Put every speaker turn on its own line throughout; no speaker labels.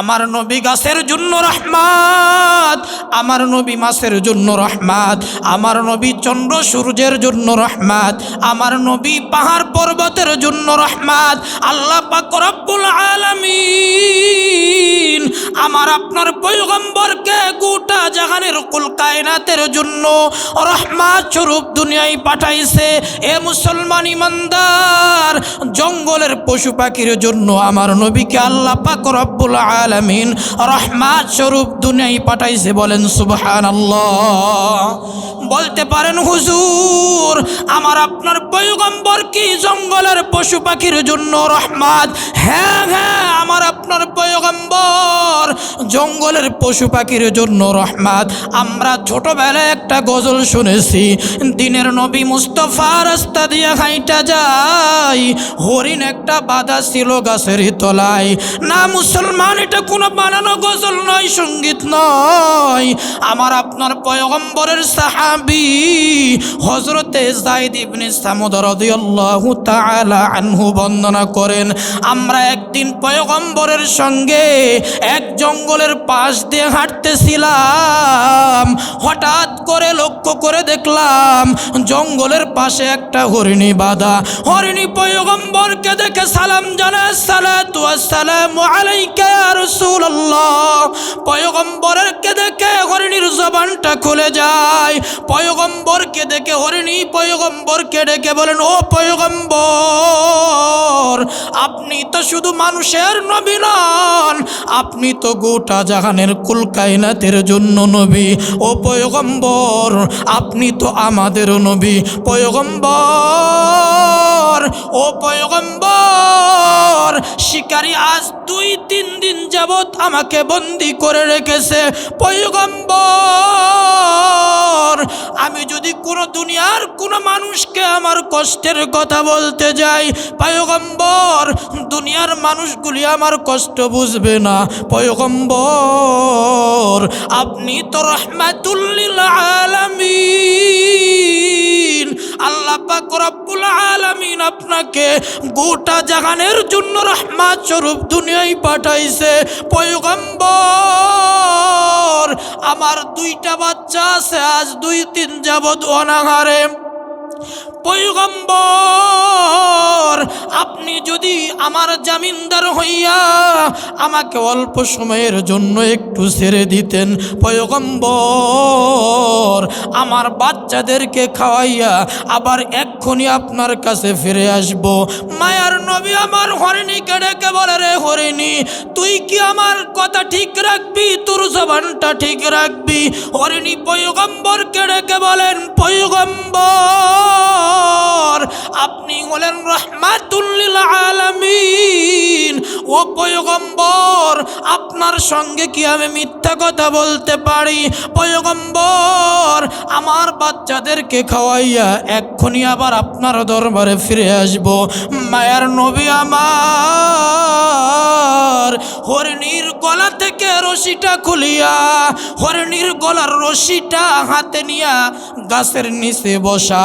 আমার নবী গাছের জন্য রহমাত, আমার নবী মাছের জন্য রহমাত, আমার নবী চন্দ্র সূর্যের জন্য রহমাত, আমার নবী পাহাড় পর্বতের জন্য রহমাত, আল্লাহ পাক রব্বুল আলামিন আমার আপনার পয়গম্বরকে গোটা জাহানের কুল কায়নাতের জন্য রহমাত স্বরূপ দুনিয়ায় পাঠাইছে। এ মুসলমান ইমানদার, জঙ্গলের পশু পাখির জন্য আমার নবীকে আল্লাহ পাক রব্বুল আলামিন, রহমাত স্বরূপ দুনিয়ায় পাঠাইছে বলেন সুবহান বলতে পারেন, হুজুর, আমার আপনার পয়গম্বর কি জঙ্গলের পশু পাখির জন্য রহমাত? হ্যাঁ হ্যাঁ আমার আপনার পয়গম্বর জঙ্গলের পশু পাখির জন্য রহমাত। আমরা ছোটবেলায় একটা গজল শুনেছি, দিনের নবী মুস্তফা রাস্তা দিয়ে হাইটা যায়, হরিণ একটা বাধা ছিল গাছের তলায়। না মুসলমান এটা কোনো বানানো গজল নয়, সংগীত নয়। আমার আপনার পয়গম্বরের সাহাবি হজরতে জাইদ ইবনে সামুদ তাআলা আনহু বন্দনা করেন, আমরা একদিন পয়গম্বরের সঙ্গে এক জঙ্গলের পাশ দিয়ে হাঁটতেছিলাম। হঠাৎ করে লক্ষ্য করে দেখলাম জঙ্গলের পাশে একটা হরিণী বাঁধা। হরিণী পয়গম্বরকে দেখে সালাম জানায়, সালাতু আসসালামু আলাইকা রাসূলুল্লাহ পয়গম্বরকে দেখে হরিণীর জবানটা খুলে যায়? পয়গম্বরকে দেখে হরিণী পয়গম্বরকে ডেকে বলেন, ও পয়গম্বর, আপনি তো শুধু মানুষের নবী নন, আপনি তো গোটা জাহানের কুল কায়নাতের জন্য নবী। ও পয়গম্বর, আপনি তো আমাদেরও নবী। পয়গম্বর, ও পয়গম্বর, শিকারী আজ দুই তিন দিন যাবৎ আমাকে বন্দি করে রেখেছে। পয়গম্বর, আমি যদি কোনো দুনিয়ার কোনো মানুষকে আমার কষ্টের কথা বলতে যাই, পয়গম্বর, দুনিয়ার মানুষগুলি আমার কষ্ট বুঝবে না। পয়গম্বর, আপনি তো রহমাতুল্লিল আলামিন আল্লাহ পাক রব্বুল আলামিন আপনাকে গোটা জাহানের জন্য রহমাত স্বরূপ দুনিয়ায় পাঠাইছে। পয়গম্বর, আমার দুইটা বাচ্চা আছে, আজ দুই তিন যাবৎ অনাহারে। পয়গম্বর, আপনি যদি আমার জামিনদার হইয়া আমাকে অল্প সময়ের জন্য একটু ছেড়ে দিতেন, পয়গম্বর, আমার বাচ্চাদেরকে খাওয়াইয়া আবার এক্ষুনি আপনার কাছে ফিরে আসব। মায়ার নবী আমার হরিণীকে ডেকে বলে, রে হরিণী, তুই কি আমার কথা ঠিক রাখবি? তোর জবানটা ঠিক রাখবি? হরিণী পয়গম্বরকে ডেকে বলেন পয়গম্বর আপনি হলেন রহমাতুল্লিল আলামিন। ও পয়গম্বর, আপনার সঙ্গে কি আমি মিথ্যা কথা বলতে পারি? পয়গম্বর, আমার বাচ্চাদেরকে খাওয়াইয়া এক্ষুনি আবার আপনার দরবারে ফিরে আসব। মায়ার নবী আমার, হরিণীর গলা থেকে রশিটা খুলিয়া, হরিণীর গলার রশিটা হাতে নিয়া গাছের নিচে বসা।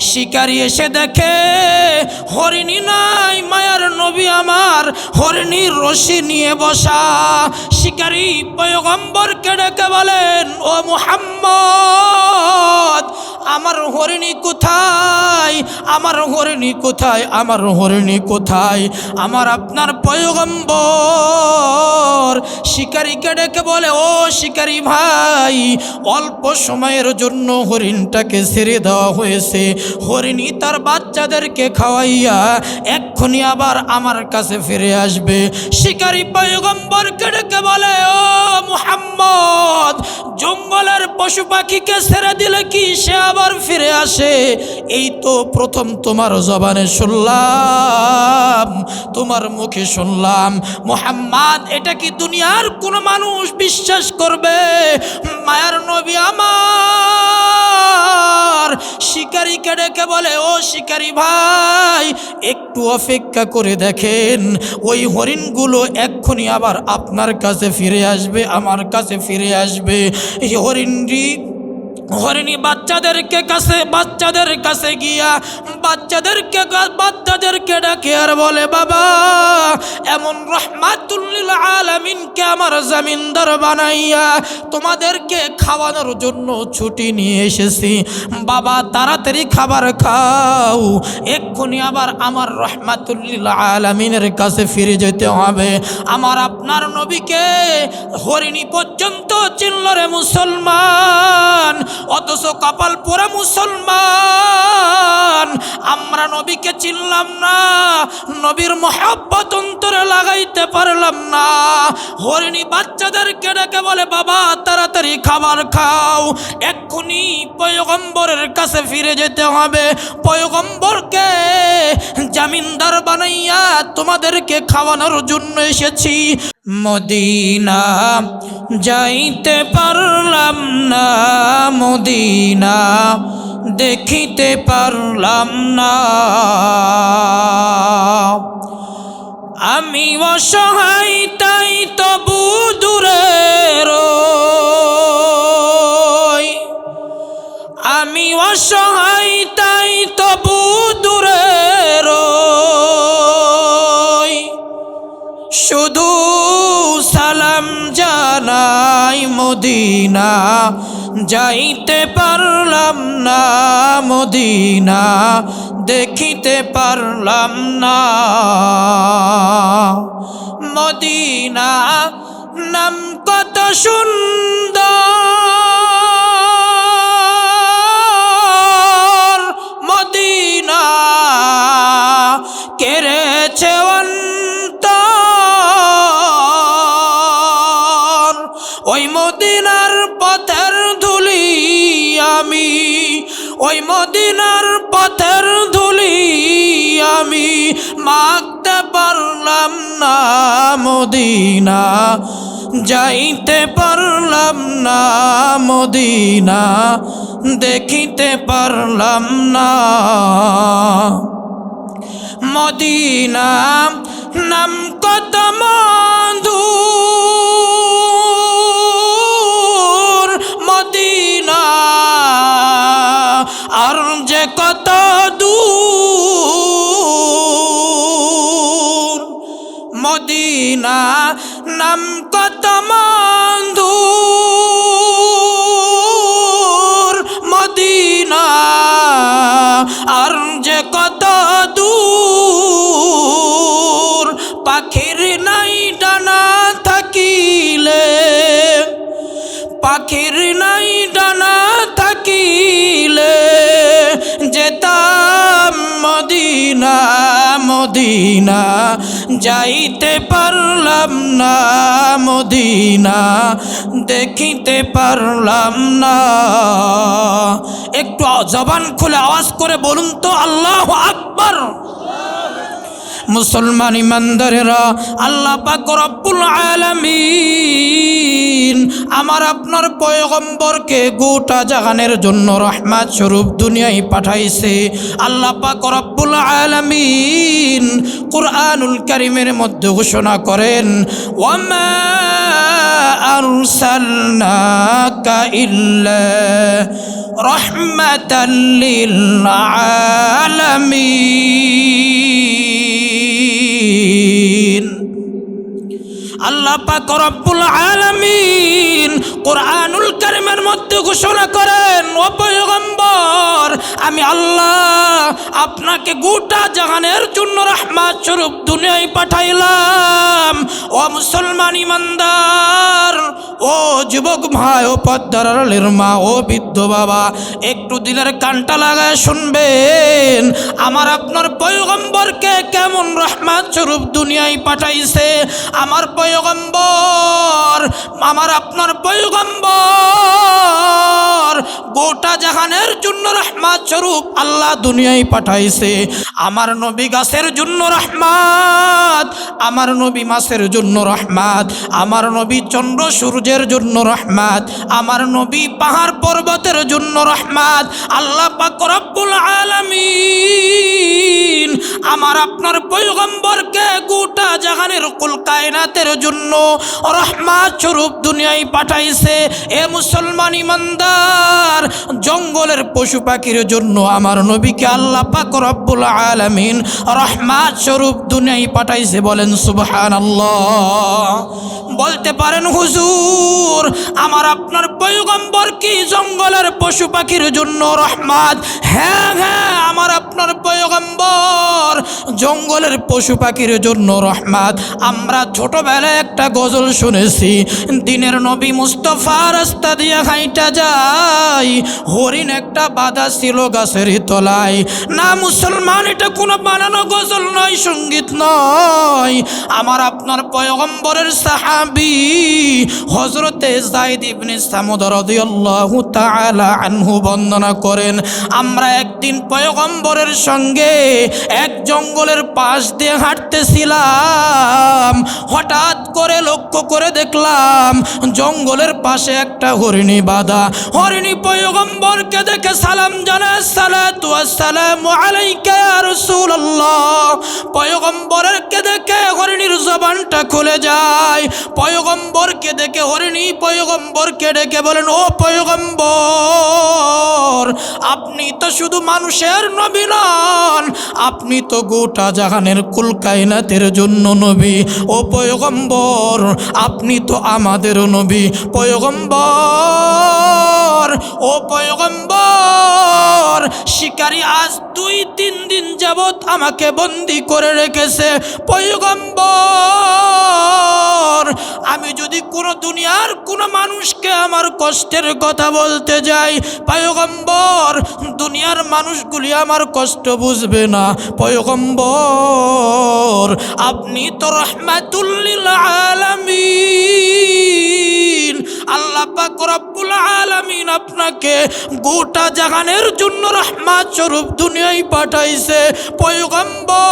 শিকারি এসে দেখে, হরিণী নাই, মায়ার নবী আমার হরিণীর রশি নিয়ে বসা। শিকারি পয়গম্বরকে ডেকে বলেন, ও মুহাম্মদ, আমার হরিণী কোথায়? আমার হরিণী কোথায়? আমার হরিণী কোথায়? আমার আপনার পয়গম্বর। শিকারীকে ডেকে বলে, ও শিকারী ভাই, অল্প সময়ের জন্য হরিণটাকে ছেড়ে দেওয়া হয়েছে। হরিণী তার বাচ্চাদেরকে খাওয়াইয়া এক্ষুনি আবার আমার কাছে ফিরে আসবে। শিকারী পয়গম্বরকে ডেকে বলে, ও মুহাম্মদ, জঙ্গলের পশু পাখিকে ছেড়ে দিলে কি সে আবার ফিরে আসে? এই তো প্রথম তোমার জবানে শুনলাম, তোমার মুখে শুনলাম, মোহাম্মদ, এটা কি দুনিয়ার কোনো মানুষ বিশ্বাস করবে? মায়ার নবী আমার শিকারীকে ডেকে বলে, ও শিকারী ভাই, একটু অপেক্ষা করে দেখেন। ওই হরিণগুলো এক্ষুনি আবার আপনার কাছে ফিরে আসবে, আমার কাছে ফিরে আসবে। এই হরিণটি হরিণী বাচ্চাদেরকে কাছে, বাচ্চাদের কাছে গিয়া বাচ্চাদেরকে বাচ্চাদেরকে ডাকে আর বলে, বাবা, এমন রহমাতুল্লিল আলামিনকে আমার জামিনদার বানাইয়া তোমাদেরকে খাওয়ানোর জন্য ছুটি নিয়ে এসেছি। বাবা, তাড়াতাড়ি খাবার খাও। এক্ষুনি আবার আমার রহমাতুল্লিল আলামিনের কাছে ফিরে যেতে হবে। আমার আপনার নবীকে হরিণী পর্যন্ত চিনল রে মুসলমান। অথচ কপাল পোড়া মুসলমান। আমরা নবীকে চিনলাম না, নবীর মহাব্বত অন্তরে লাগাইতে পারলাম না। হরিণী বাচ্চাদেরকে ডেকে বলে, বাবা, তাড়াতাড়ি খাবার খাও। এক্ষুনি পয়গম্বরের কাছে ফিরে যেতে হবে। পয়গম্বরকে জামিনদার বানাইয়া তোমাদেরকে খাওয়ানোর জন্য এসেছি। মদিনা, যাইতে পারলাম না মদিনা, দেখিতে পারলাম না। আমি অসহায়, তাই তবু দূরে আমি অসহায়, তাই তবু দূরে শুধু মদিনা যাইতে পারলাম না মদিনা দেখিতে পারলাম না। মদিনা নাম কত সুন্দর মদিনা ওই মদিনার পথের ধুলি আমি, ওই মদিনার পথের ধুলি আমি মাখতে পারলাম না মদিনা, যাইতে পারলাম না মদিনা, দেখিতে পারলাম না মদিনা। নাম কত মধুর কত দূর? মদিনা নাম কত মধুর মদিনা আর মদিনা মদিনা, যাইতে পারলাম না মদিনা, দেখিতে পারলাম না। একটু জবান খুলে আওয়াজ করে বলুন তো, আল্লাহ আকবর। মুসলমান ইমানদারেরা, আল্লাহ পাক রব্বুল আলামিন আমার আপনার পয়গম্বরকে গোটা জাহানের জন্য রহমাত স্বরূপ দুনিয়ায় পাঠাইছে। আল্লাহ পাক রব্বুল আলামিন কুরআনুল কারীমের মধ্যে ঘোষণা করেন, ওয়ামা আরসালনাকা ইল্লা আল্লাহ পাক রব্বুল আলামিন কোরআনুল কারিমের মধ্যে ঘোষণা করেন, ও আমি আল্লাহ আপনাকে গোটা জাহানের জন্য রহমাত স্বরূপ দুনিয়ায় পাঠাইলাম। ও মুসলমান ইমানদার ও যুবক ভাই, ও পদ্মারের মা, ও বৃদ্ধ বাবা, একটু দিলের কানটা লাগায় শুনবেন। আমার আপনার পয়গম্বরকে কেমন রহমান স্বরূপ দুনিয়ায় পাঠাইছে। আমার পয়গম্বর, আমার আপনার পয়গম্বর, গোটা জাহানের জন্য রহমান স্বরূপ আল্লাহ দুনিয়ায় পাঠাইছে। আমার নবী গাছের জন্য রহমাত, আমার নবী মাসের জন্য রহমাত, আমার নবী চন্দ্র সূর্যের জন্য রহমাত, আমার নবী পাহাড় পর্বতের জন্য রহমাত। আল্লাহ পাক রব্বুল আলামিন আমার আপনার পয়গম্বরকে গোটা জাহানের কুল কায়নাতের জন্য রহমাত স্বরূপ দুনিয়ায় পাঠাইছে। এ মুসলমান ইমানদার, জঙ্গলের পশু পাখির জন্য আমার নবীকে আল্লাহ পাক রব্বুল আলামিন রহমাত স্বরূপ দুনিয়ায় পাঠাইছে বলেন সুবহানাল্লাহ। বলতে পারেন হুজুর আমার আপনার পয়গম্বর কি জঙ্গলের পশু পাখির জন্য রহমাত? হ্যাঁ হ্যাঁ আমার আপনার পয়গম্বর জঙ্গলের পশু পাখির জন্য রহমাত। আমরা ছোটবেলায় একটা গজল শুনেছি, দিনের নবী মুস্তফা রাস্তা দিয়ে হাইটা যায়, হরিণ একটা বাধা ছিল গাছের তলায়। না মুসলমান, এটা কোনো বানানো গজল নয়, সংগীত নয়। আমার আপনার পয়গম্বরের সাহাবি হজরতে জাইদ ইবনে সামুদ রাদিয়াল্লাহু তাআলা আনহু বর্ণনা করেন, আমরা একদিন পয়গম্বরের সঙ্গে এক জঙ্গলের পাশ দিয়ে হাঁটতেছিলাম। হঠাৎ করে লক্ষ্য করে দেখলাম জঙ্গলের পাশে একটা হরিণী বাঁধা। হরিণী পয়গম্বরকে দেখে সালাম জানায়, সালাতু আসসালামু আলাইকা ইয়া রাসূলুল্লাহ। পয়গম্বরকে দেখে হরিণীর জবানটা খুলে যায়। পয়গম্বরকে দেখে হরিণী পয়গম্বরকে ডেকে বলেন, ও পয়গম্বর, আপনি তো শুধু মানুষের নবী নন, আপনি তো গোটা জাহানের কুল কায়নাতের জন্য নবী। ও পয়গম্বর, আপনি তো আমাদের নবী। পয়গম্বর, ও পয়গম্বর, শিকারী আজ দুই তিন দিন যাবৎ আমাকে বন্দি করে রেখেছে। পয়গম্বর, আমি যদি কোনো দুনিয়ার কোনো মানুষকে আমার কষ্টের কথা বলতে যাই। পয়গম্বর, দুনিয়ার মানুষগুলি আমার কষ্ট বুঝবে না। পয়গম্বর, আপনি তো রহমাতুল্লিল আলামিন আল্লাহ পাক রব্বুল আলামিন আপনাকে গোটা জাহানের জন্য রহমাত স্বরূপ দুনিয়ায় পাঠাইছে। পয়গম্বর,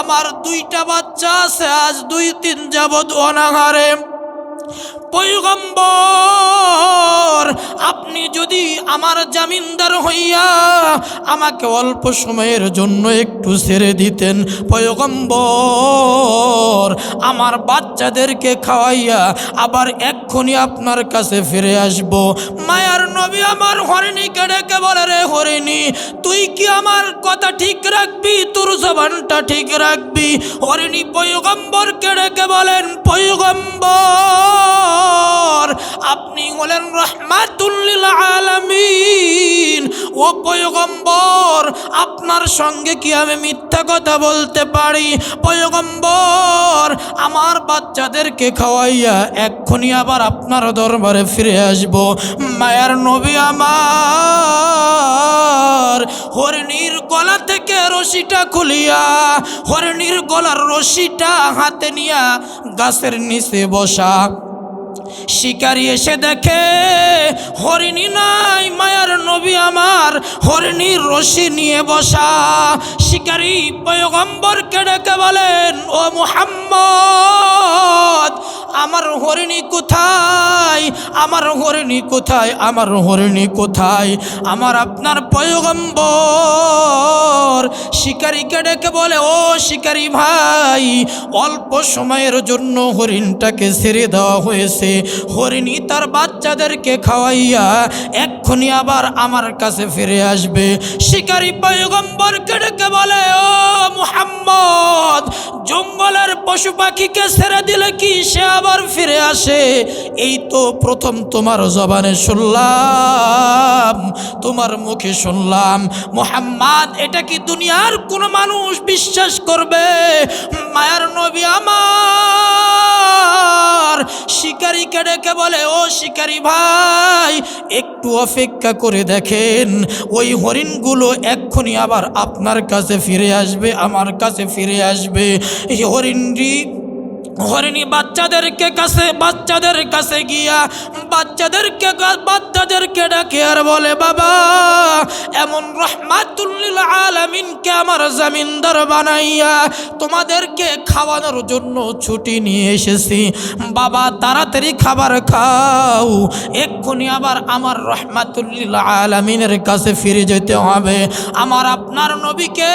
আমার দুইটা বাচ্চা আছে, আজ দুই, তিন যাবৎ অনাহারে। পয়গম্বর, আপনি যদি আমার জামিনদার হইয়া আমাকে অল্প সময়ের জন্য একটু ছেড়ে দিতেন, পয়গম্বর, আমার বাচ্চাদেরকে খাওয়াইয়া আবার এক্ষুনি আপনার কাছে ফিরে আসব। মায়ার নবী আমার হরিণীকে ডেকে বলে, রে হরিণী, তুই কি আমার কথা ঠিক রাখবি? তোর জবানটা ঠিক রাখবি? হরিণী পয়গম্বরকে ডেকে বলেন পয়গম্বর আপনি হলেন রহমাতুল্লিল আলামিন। ও পয়গম্বর, আপনার সঙ্গে কি আমি মিথ্যা কথা বলতে পারি? পয়গম্বর, আমার বাচ্চাদেরকে খাওয়াইয়া এক্ষুনি আবার আপনার দরবারে ফিরে আসব। মায়ার নবী আমার, হরিণীর গলা থেকে রশিটা খুলিয়া, হরিণীর গলার রশিটা হাতে নিয়া গাছের নিচে বসা। শিকারি এসে দেখে, হরিণী নাই, মায়ার নবী আমার হরিণীর রশি নিয়ে বসা। শিকারি পয়গম্বরকে ডেকে বলেন, ও মুহাম্মদ, আমার হরিণী কোথায়? আমার হরিণী কোথায়? আমার হরিণী কোথায়? আমার আপনার পয়গম্বর। শিকারীকে ডেকে বলে, ও শিকারী ভাই, অল্প সময়ের জন্য হরিণটাকে ছেড়ে দেওয়া হয়েছে। হরিণী তার বাচ্চাদেরকে খাওয়াইয়া এক্ষুনি আবার আমার কাছে ফিরে আসবে। শিকারী পয়গম্বরকে ডেকে বলে, ও মুহাম্মদ, জঙ্গলের পশু পাখিকে ছেড়ে দিলে কি সে আবার ফিরে আসে? এই তো প্রথম তোমার জবানে শুনলাম, তোমার মুখে শুনলাম, মোহাম্মদ, এটা কি দুনিয়ার কোনো মানুষ বিশ্বাস করবে? মায়ার নবী আমার শিকারীকে ডেকে বলে, ও শিকারী ভাই, একটু অপেক্ষা করে দেখেন। ওই হরিণগুলো এক্ষুনি আবার আপনার কাছে ফিরে আসবে, আমার কাছে ফিরে আসবে। এই হরিণটি হরিণী বাচ্চাদেরকে কাছে, বাচ্চাদের কাছে গিয়া বাচ্চাদেরকে বাচ্চাদেরকে ডাকে আর বলে, বাবা, এমন রহমাতুল্লিল আলামিনকে আমার জামিনদার বানাইয়া তোমাদেরকে খাওয়ানোর জন্য ছুটি নিয়ে এসেছি। বাবা, তাড়াতাড়ি খাবার খাও। এক্ষুনি আবার আমার রহমাতুল্লিল আলামিনের কাছে ফিরে যেতে হবে। আমার আপনার নবীকে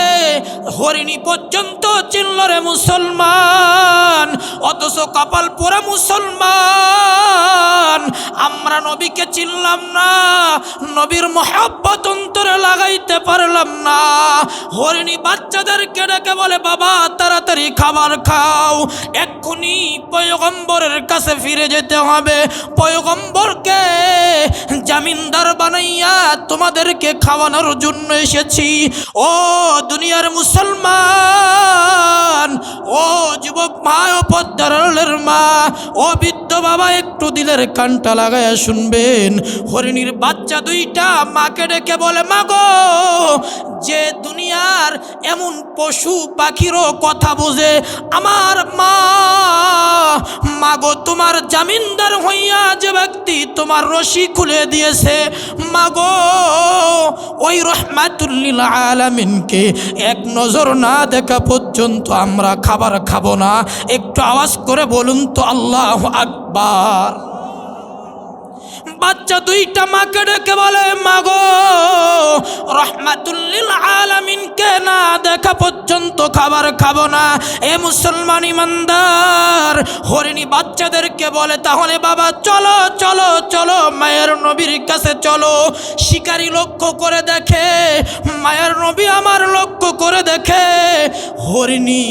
হরিণী পর্যন্ত চিনল রে মুসলমান। অথচ কপাল পোড়া মুসলমান। আমরা নবীকে চিনলাম না, নবীর মহাব্বত অন্তরে লাগাইতে পারলাম না। হরিণী বাচ্চাদেরকে ডেকে বলে, বাবা, তাড়াতাড়ি খাবার খাও। এক্ষুনি পয়গম্বরের কাছে ফিরে যেতে হবে। পয়গম্বরকে জামিনদার বানাইয়া তোমাদেরকে খাওয়ানোর জন্য এসেছি। ও দুনিয়ার মুসলমান, ও যুবক মা পদ্মারের মা, ও বৃদ্ধ বাবা একটু দিলের কানটা লাগাইয়া শুনবেন। হরিণীর বাচ্চা দুইটা মাকে ডেকে বলে মাগো যে দুনিয়ার এমন পশু পাখিরও কথা বোঝে, আমার মা মাগো তোমার জামিনদার হইয়া যে ব্যক্তি তোমার রশি খুলে দিয়েছে মাগো ওই রহমাতুল্লিল আলামিনকে এক নজর না দেখা পর্যন্ত আমরা খাবার খাব না। একটু আওয়াজ করে বলুন তো আল্লাহ আকবার। বাচ্চা দুইটা মাকে ডেকে বলে, মাগো, রহমাতুল্লিল আলামিনকে না দেখা পর্যন্ত খাবার খাব না? এ মুসলমান ইমানদার, হরিণী বাচ্চাদেরকে বলে, তাহলে বাবা, চলো চলো চলো, মায়ের নবীর কাছে চলো। শিকারি লক্ষ্য করে দেখে, মায়ের নবী আমার লক্ষ্য করে দেখে। হরিণী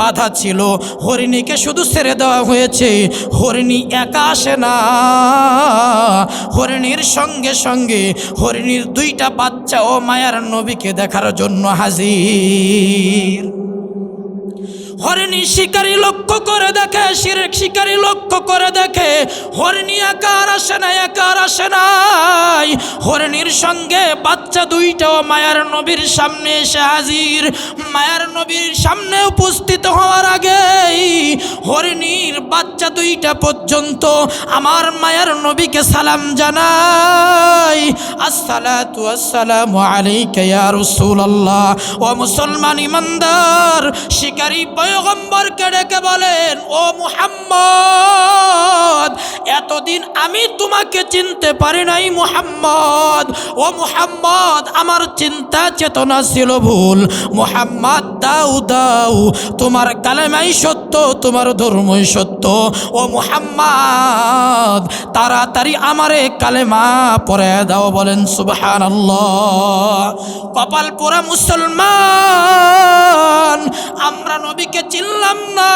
বাধা ছিল। হরিণীকে শুধু ছেড়ে দেওয়া হয়েছে। হরিণী একা আসে না। হরিণীর সঙ্গে সঙ্গে হরিণীর দুইটা বাচ্চা ও মায়ার নবীকে দেখার জন্য হাজির। হরিণী শিকারী লক্ষ্য করে দেখে, শিরেক শিকারী লক্ষ্য করে দেখে, হরিণী একার আসে না একার আসে নাই। হরিণীর সঙ্গে বাচ্চা দুইটাও মায়ার নবীর সামনে এসে হাজির। মায়ার নবীর সামনে উপস্থিত হওয়ার আগেই হরিণীর বাচ্চা দুইটা পর্যন্ত আমার মায়ার নবীকে সালাম জানাই। আসসালাতু আসসালামু আলাইকা ইয়া রাসূলুল্লাহ। ও মুসলমান ইমানদার, শিকারী পয়গম্বরকে ডেকে বলেন, ও মুহাম্মদ, এতদিন আমি তোমাকে চিনতে পারি নাই মুহাম্মদ। ও মুহাম্মদ আমার চিন্তা চেতনা ছিল ভুল। মুহাম্মদ, দাও দাও, তোমার কালেমাই সত্য, তোমার ধর্মই সত্য। ও মুহাম্মদ, তাড়াতাড়ি আমারে কালেমা পরে দাও, বলেন সুবহান কপাল পোড়া মুসলমান, আমরা নবীকে চিনলাম না।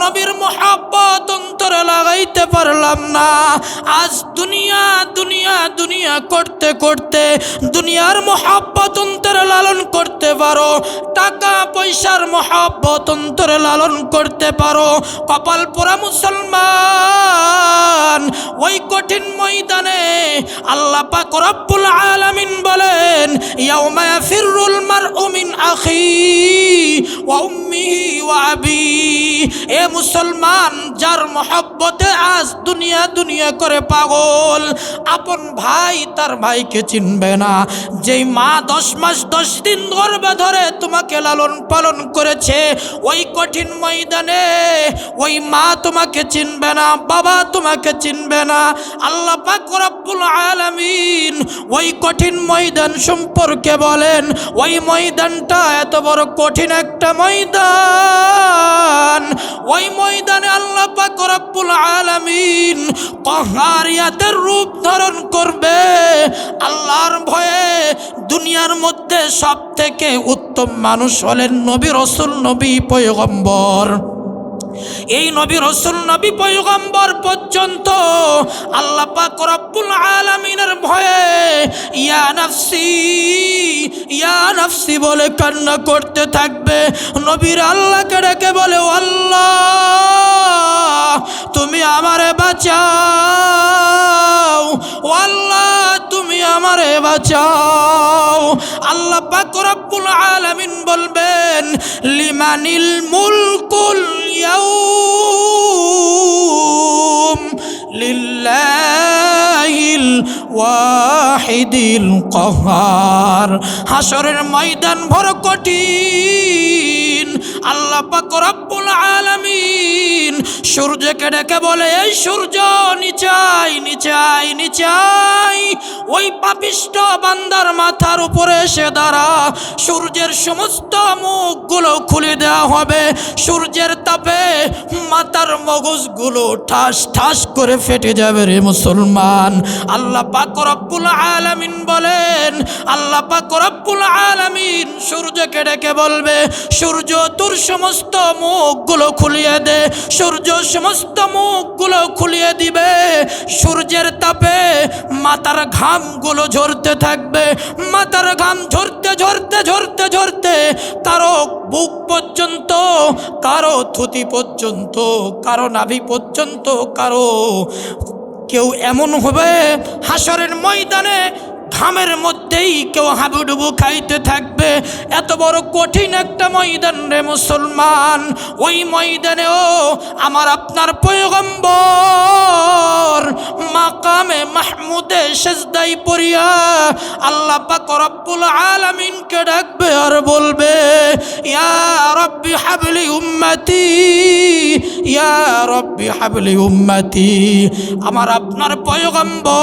নবীর মহাব্বত অন্তরে লাগাইতে পারলাম না। আজ দুনিয়া দুনিয়া দুনিয়া করতে করতে দুনিয়ার মহাব্বত লালন করতে পারো। টাকা, পয়সার মহাব্বত অন্তরে লালন করতে পারো। কপাল পোড়া মুসলমান, ওই কঠিন ময়দানে আল্লাহ পাক রব্বুল আলামিন বলেন, ইয়াউমা ইয়াফিরুল মারউ মিন আখি ওয়া উম্মিহি ওয়া এ মুসলমান, যার মহব্বতে আজ দুনিয়া দুনিয়া করে পাগল, আপন ভাই তার ভাইকে চিনবে না। যেই মা দশ মাস দশ দিন গর্বে ধরে তোমাকে লালন পালন করেছে। ওই কঠিন ময়দানে ওই মা তোমাকে চিনবে না, বাবা তোমাকে চিনবে না। আল্লাহ পাক আলামিন ওই কঠিন ময়দান সম্পর্কে বলেন, ওই ময়দানটা এত বড় কঠিন একটা ময়দান। ওই ময়দানে আল্লাহ পাক রব্বুল আলামিন কহারিয়াতের রূপ ধারণ করবে। আল্লাহর ভয়ে দুনিয়ার মধ্যে সব থেকে উত্তম মানুষ হলেন নবী রসুল, নবী পয়গম্বর। এই নবী রসুল, নবী পয়গম্বর পর্যন্ত আল্লাহ পাক রব্বুল আলামিনের ভয়ে ইয়া নাফসি ইয়া নাফসি বলে কান্না করতে থাকবে। নবীর আল্লাহকে ডেকে বলে "ও আল্লাহ, তুমি আমারে বাঁচাও। আল্লাহ, তুমি আমারে বাঁচাও। রব্বুল আলামিন বলবেন লিমানিল মুলকুল ইয়াউম লিল্লাহিল ওয়াহিদিল কহার হাসরের ময়দান ভর কঠিন। আল্লাহ পাক রব্বুল আলামিন সূর্যকে ডেকে বলে, এই সূর্য, নিচাই নিচাই নিচাই। ওই পাপিষ্ট বান্দার মাথার উপরে এসে দাঁড়া। সূর্যের সমস্ত মুখগুলো খুলে দেওয়া হবে। সূর্যের তাপে মাথার মগজগুলো ঠাস ঠাস করে ফেটে যাবে রে মুসলমান। আল্লাহ পাক রব্বুল আলামিন বলেন, আল্লাহ পাক রব্বুল আলামিন সূর্যকে ডেকে বলবে, সূর্য তোর সমস্ত মুখগুলো খুলিয়ে দে, সূর্য সমস্ত মুখগুলো খুলিয়ে দিবে, সূর্যের তাপে মাথার ঘামগুলো ঝরতে থাকবে মাথার ঘাম ঝরতে ঝরতে ঝরতে ঝরতে কারও বুক পর্যন্ত, কারও থুতি পর্যন্ত, কারও নাভি পর্যন্ত, কারও কেউ এমন হবে হাসরের ময়দানে ঘামের মধ্যেই কেউ হাবুডুবু খাইতে থাকবে। এত বড় কঠিন একটা ময়দান রে মুসলমান। ওই ময়দানেও আমার আপনার পয়গম্বর মাকামে মাহমুদে সেজদাই পড়িয়া আল্লাহ পাক রব্বুল আলামিনকে ডাকবে আর বলবে, ইয়া রব্বি হাবলি উম্মতি, ইয়া রব্বি হাবলি উম্মতি। আমার আপনার পয়গম্বর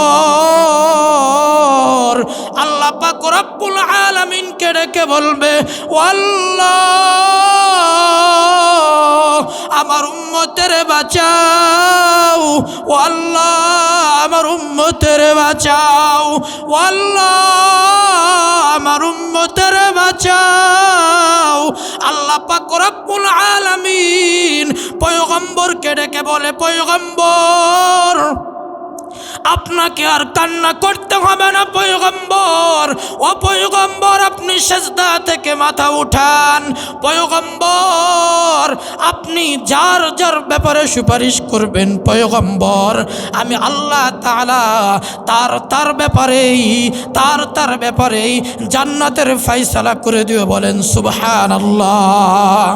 আল্লাহ পাক রব্বুল আলামিনকে ডেকে বলবে, আল্লাহ, আমার উম্মতের বাঁচাও ও আল্লাহ, আমার উম্মতের বাঁচাও ও আল্লাহ, আমার উম্মতের বাঁচাও। আল্লাহ পাক রব্বুল আলামিন পয়গম্বরকে ডেকে বলে, পয়গম্বর আপনাকে আর কান্না করতে হবে না, পয়গম্বর। ও পয়গম্বর, আপনি সেজদা থেকে মাথা উঠান। পয়গম্বর, আপনি যার যার ব্যাপারে সুপারিশ করবেন, পয়গম্বর। আমি আল্লাহ তালা তার তার ব্যাপারেই, তার তার ব্যাপারেই জান্নাতের ফাইসালা করে দিও বলেন সুবহান আল্লাহ